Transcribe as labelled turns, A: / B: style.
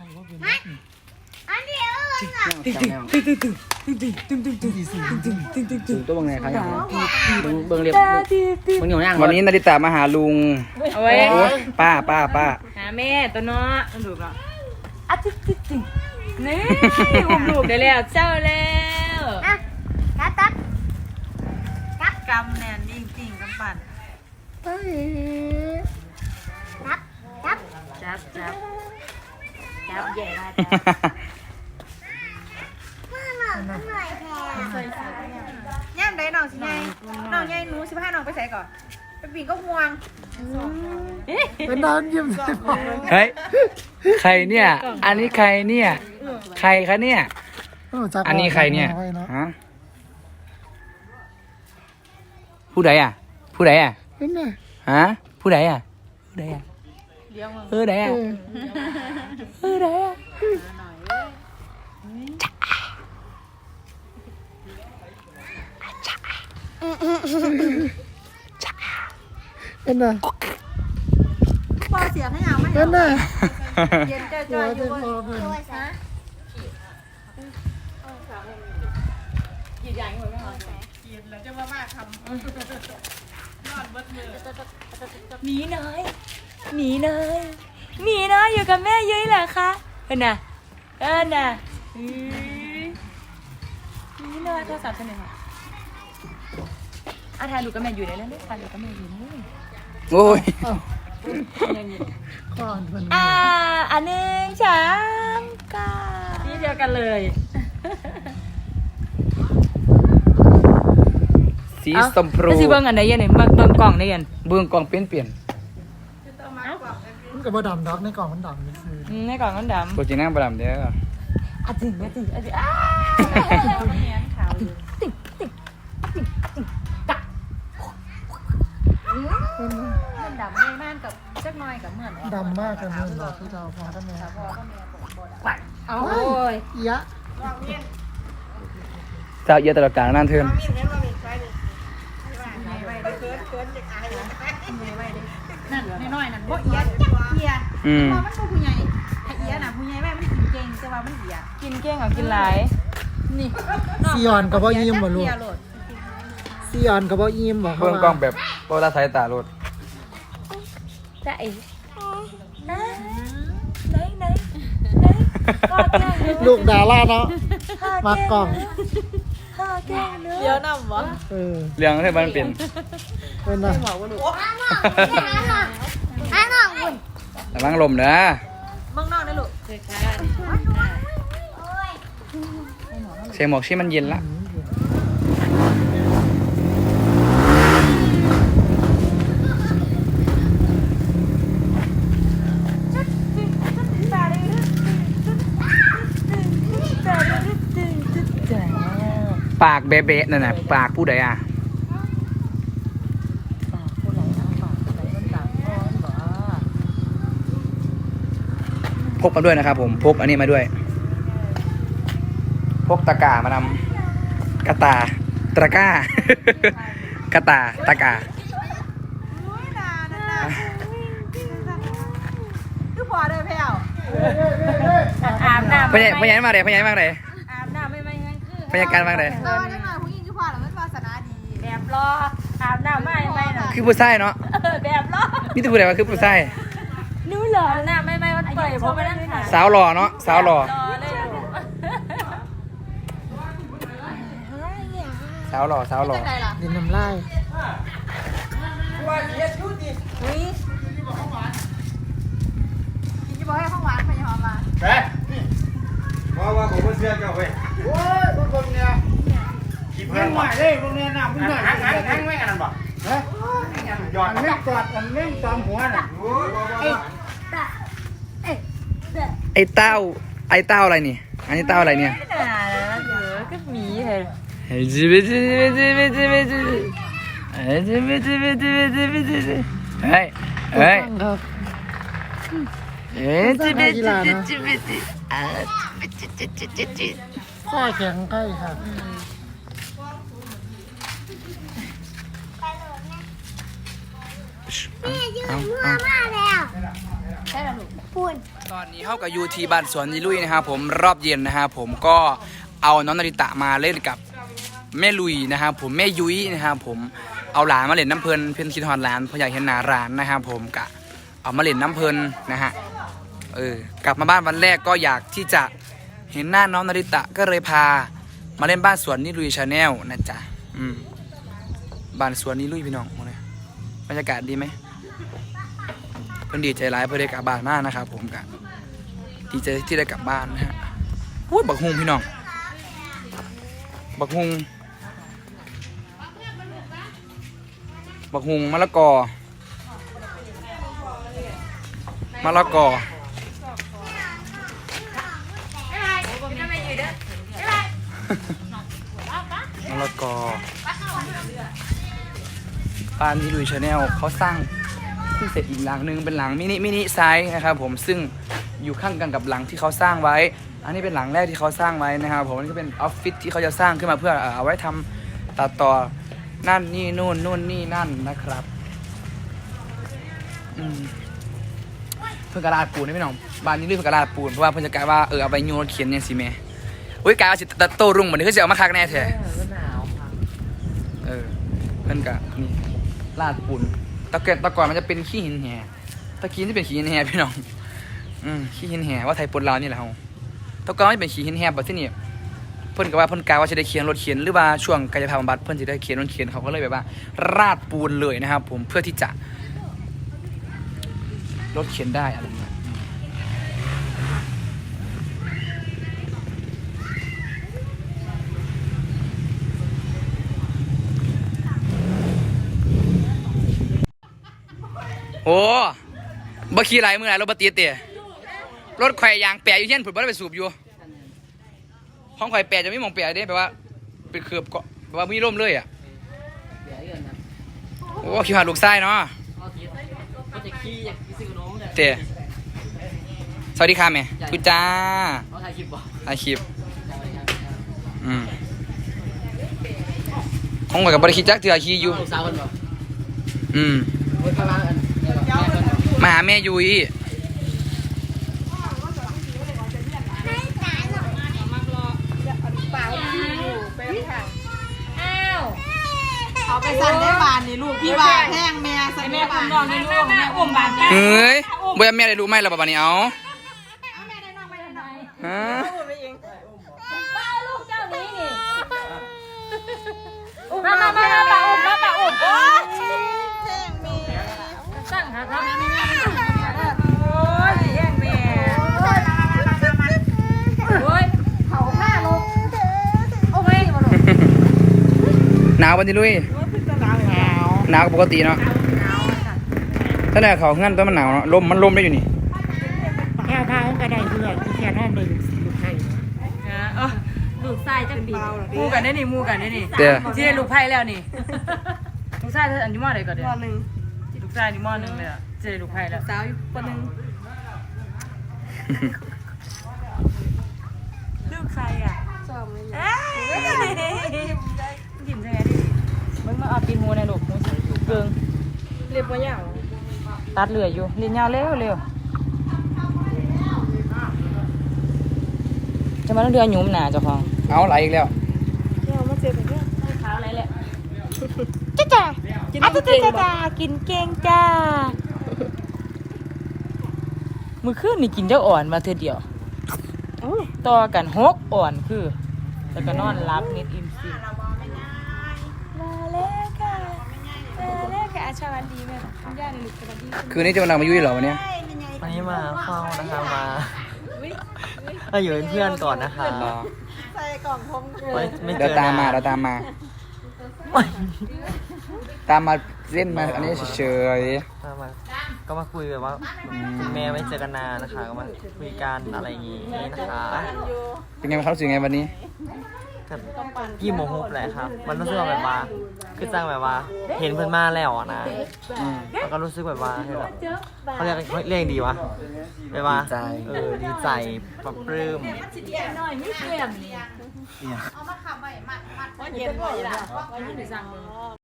A: อันเดียว
B: ตึงตัวบางไงครับเบิ่งเบิ่งเรียบเบิ่งเหนียวย่างวันนี้นาริตามาหาลุง
C: เอาไว้
B: โอ้ป้าป้าป้า
C: หาแม่ตัวเนาะมันดูกเนาะอะจิ๊กจิ๊กจิ๊กนี่อุ้มลูกได้แล้วเจ้าแล้ว
A: อะตัดตัดตัด
C: กำแน่นจริงๆกำปั่น
A: ตัดตัด
C: จับจับจับใหญ่มาก
A: มาห น่อยหน่อยแทน
D: ย่ามได้น้องสิไงน้องใหญ่หนูสิพาน้องไปใส่ก่อนไปปีนก็ห่วง
E: เป็นนอนยิ้มใส่ผม
B: เฮ้ยใครเนี่ย อันนี้ใครเนี่ย ใครคะเนี่ย อันนี้ใครเนี่ยฮะผู้ใดอะ ผู้ใดอะ
E: เป็นไง
B: ฮะผู้ใดอะผู้ใดอะ เออใดอะเออใดอะ
E: เป็นไง
D: พอเสียงให้เอาไหม
E: เป็นไง
D: เย็นใจ
E: ตัว
D: อ
E: จะ
D: ยู่
E: พอเพิ่น
A: ตัวซะ
C: หมีน้อยหมีน้อยหมีน้อยอยู่กับแม่ยุ้ยเหรอคะเอ็นน่ะเอ็นน่ะอื้อหมีน้อยโทรศัพท์ฉันหน่อยค่ะอาถ่ายรูปกับแม่อยู่ได้แล้วเนี่ยถ่ายรูปกับแม่อยู่นี่
B: โอ้ย
E: ก่อนเพิ่น
C: อ่าอันหนึ่งสามเก้านี่เดียวกันเลย
B: สีสมพรู
C: แล้วสิเบิ้งอันไหนยันไหนเบิ้งเบิ้งกล่องได้ยัน
B: เบื้องกล้องเปลี่ยนเปลี่ยน
E: มันก็บ่ดำดอกในกล่องมันดำนี่คือ
C: อืมในกล่องมันดำ
B: ปกตินั่งประดำเด้อ
C: อะจริงอะจริงอะจริงอ้า
D: มันดำเลยมากกับจักหน่อยกับเหมือน
E: ดำมากกันเลยดอกที่เราพอท่านแม่
D: เอาโอ้ย
E: ยะ
B: เจ้าเยอะตลอดกาลนั่นเทิน
D: นั่นน้อย ๆนั่นบ่เอียจักเอีย
B: อืม
D: พอมันบ่ผู้ใหญ่ถ้าเอียน่ะผู้ใหญ่แม่มันกินเก่งแต่ว่ามันเอีย
C: กินเก้งกับกินหลาย
D: นี่
E: ซีออนก็บ่ยิ้มบ่ลูก
D: เอียโลด
E: ซีออนก็บ่ยิ้มบ่เขา
B: เบื้องกล้องแบบโบราณสายตาโลด
C: จะไอ้นะไหนไหนไหนกอดแก้งเนื้อ
E: ลูกดาราเนาะมากกล่อง
C: กอดแก้งเนื้อ
D: เดี๋ยวนำบ่
E: เออ
B: เรื่องที่มันเป็น
E: เป็นไง
A: หาหน่องหาหน่องหาหน่องอุ่น
B: ระวังลมนะ
D: เมืองนอกนะลูก
A: โอ้ย
B: เสียงหมอกชี่มันเย็นละปากเบ๊ะๆนั่นน่ะปากผู้ใดอะ พ กมาด้วยนะครับ ผมพกอันนี้มาด้วย พกตะกร้ามานำกระตาตะกร้ากระตาตะกร้า
D: คือพอเด้อแพ้ว
C: อาบน้ำ
B: พยายพยายมาเลยพยายมาเลย
C: อาบน้ำไม่ไม่งั้นคือ
B: พยายการมาเลย
D: เออได้มาผู้หญิงคือพอแล้วมันวาสนาดี
C: แบบรออาบน้ำไม่ไม่น่ะ
B: คือผู้ชายเนาะ
C: แบบรอ
B: นี่ตัวผู้ใดว่าคือผู้ชาย
C: นู้เหรอน้ำ เปิดเพราะมันนั่นค่ะ
B: สาวหล่อเนาะสาวหล่อ
C: รอเลยลูก
B: สาวหล่อสาวหล่อ
D: ได้ล่ะ
E: ดินน้ำลาย
D: อุ้ยกินจะบอกให้ข้าวหวานไปยังหอมมา
F: เฮ้ยว่าว่าผมเชื่อเจ้าเว้ยโอ้ยพวกคนเนี่ยคิดเพื่อนใหม่เลยพวกเนี้ยนะพวกเนี้ยหังหังหังไม่กันนั่นบ่เฮ้ยหยอดเล่นกอดอันเล่นตอมหัวน่ะโอ้ย
B: ไอ้เต้า ไอ้เต้าอะไรนี่ อันนี้เต้าอะไรเนี่ย
C: น่าเออก็หมีเลย
B: เฮ้ยจิบจิบจิบจิบจิบเฮ้ยจิบจิบจิบจิบจิบเฮ้ยเฮ้ย
E: ครับ
B: เฮ้ยจิบจิบจิบจิบจิบอ่าจิบจิบจิบจิบจิบ
E: ข้อแข็งใกล้ค่ะ
A: แม่ยืนหั วมาแล้วพูด
B: ตอนนี้เข้ากับยูทีบ้านสวนนิลุยนะครับผมรอบเย็นนะครับผมก็เอาน้องนาริตะมาเล่นกับแม่ลุยนะครับผมแม่ยุ้ยนะครับผมเอาหลานมาเล่นน้ำเพลินเพื่อนคิดฮอนหลานเพราะอยากเห็นหนาร้านนะครับผมกะเอามาเล่นน้ำเพลินนะฮะเออกลับมาบ้านวันแรกก็อยากที่จะเห็นหน้าน้องนาริตะก็เลยพา มาเล่นบ้านสวนนิลุยชาแนลนะจ๊ะอืมบ้านสวนนิลุยพี่น้องโอ้เนี่ยบรรยากาศดีไหมเพิ่นดีใจร้ายเพื่อได้กลับบ้านมากนะครับผมกะดีใจที่ได้กลับบ้านนะฮะพูดบักฮุงพี่น้อง บักฮุงบักฮุงมะละกอมะละกอมะละกอบ้านที่ลุยชาแนลเขาสร้าง เพิ่งเสร็จอีกหลังหนึ่งเป็นหลังมินิมินิไซส์นะครับผมซึ่งอยู่ข้างกันกับหลังที่เขาสร้างไว้ อันนี้เป็นหลังแรกที่เขาสร้างไว้นะครับผมนนี้ก็เป็นออฟฟิศที่เขาจะสร้างขึ้นมาเพื่อเอาไว้ทำตัดต่อนั่นนี่นู่นนู่นนี่นั่นนะครับอืมเพื่อกระดาษปูนนะพี่น้องบ้านนี้เรียกเพื่อกระดาษปูนเพราะว่าเพื่อนจะกลายว่าเออเอาไปโยนเขียนเนี่ยสิแม่อุ้ยกลายว่าสิตะโตรุ่งเหมือนที่เขาจะเอามาคักแน่แท้เออเพื่อนกะนี่ลาดปูน ตะเกียบตะก่อนมันจะเป็นขี้หินแห่ตะกี้ที่เป็นขี้หินแห่พี่น้อง อืมขี้หินแห่ว่าไทยปนลาวนี่แหละเฮาตะก่อนมันเป็นขี้หินแห่แบบที่นี่เพื่อนก็ว่าเพื่อนกาว่าจะได้เขียนรถเขียนหรือว่าช่วงกายภาพบำบัดเพื่อนจะได้เขียนรถเขียนเขาก็เลยแบบว่า ราดปูนเลยนะครับ ผมเพื่อที่จะรถเขียนได้อะไรอย่างเงี้ย โอ้บ่ขี่หลายมือหลายรถบ่ติดเตะรถไข่ยางแปะอยู่เช่นผุดบ่ได้ไปสูบอยู่ห้องไข่แปะจะไม่มองแปะเด้แปลว่าเป็นเคือบเกาะแปลว่ามีร่มเลยอะโอ้ขี้หาลูกไส้เนาะเตะสวัสดีค่ะแม่คุณจ้าถ่ายคลิปบ่ถ่ายคลิปอืมห้องไข่กับบริคิดจักเถื่อขี้อยู่อืม มาหาแม่ยุ้ย
D: เอาไปสั่นได้บานนี่ลูกพี่บาแห้งแม่สั่นได้บาน
C: น้องในลูกแม่อุ้มบานแม่
B: เฮ้ยบ่ยแม่ได้รู้ไหมล่ะบัดนี้เอาฮะ
C: ลูกเจ้านี้นี่มามามามาปะอุ้มมาปะอุ้มโอ้ยสั่งหาครับโอ้ยแย่งแม่โอ้ย
B: หนาววันนี้ลุยหนาวกว่าปกติเนาะถ้าไหนเขางั้นต้องมันหนาวเนาะลมมันลมได้อยู่นี่
E: แค่ทางก็ได้เพื่อนแค่นั้นเองลูกไทย
C: ลูกชายจังปีมูกันได้นี่มูกันได้นี่
B: เด้อ
C: ที่ได้ลูกไผ่แล้วนี่ลูกชายอันนี้มอไหนก่อนเด้อมอหนึ่งลูกชายนี่มอหนึ่งเลยอะที่ได้ลูกไผ่แล้วสาวอยู่ปหนึ่งลูกใครอะชอบเลยยิ้มใช่ไหมดิ มึงมาเอาตีนหูในลูกหูเกิงเรียบว่ายาวตัดเหลืออยู่เรียนยาวเร็วเร็วจะมาต้องเดือนหยุ่มหนาเจ้าของ
B: เอาไหลอีกแล้ว
C: ขาวอะไรแหละ
A: จ้าจ้า
C: กินจ้าจ้าจ้ากินเก่งจ้ามือขึ้นนี่กินเจ้าอ่อนมาเธอเดียวต่อกันหกอ่อนคือ แล้วก็นอนรับนิดอิ่มสิ มาแล้วค่ะสวัสดีแม่คุณย่าในลูกสวัสดี
B: คืนนี้จะมานั่งมายุ่ยเหรอวันเนี้ย
G: วันนี้มาเฝ้านะคะมาเราอยู่เป็นเพื่อนก่อนนะคะ
B: รอ
G: ไม่ไม่เจ
B: เดี๋ยว
G: อ
B: ตามมา
G: นา
B: เดี๋ยวตามมาตามมาเล่นมาอันนี้เฉย
G: มามา ก็มาคุยแบบว่าคุณแม่ไม่เจอกันนานนะคะ ก็มาคุยกันอะไรอย่างงี้นะคะ
B: ๆเป็นไงบ้างครับรู้สึกไงวันนี้
G: กับพี่โมโหแหละครับ มันรู้สึกว่าแบบว่า คือจังแบบว่า เห็นเพื่อนมาแล้วอะนะ
B: อืม
G: แล้วก็รู้สึกแบบว่าเฮ้ยแบบเขาเรียกเรียกดีวะแบบว่า
B: ดีใจ
G: เออดีใจปรับปลื้ม
C: เอามาขับไว้มัดมัด เย็นไว้ละว่าอยู่ในสั่งมือ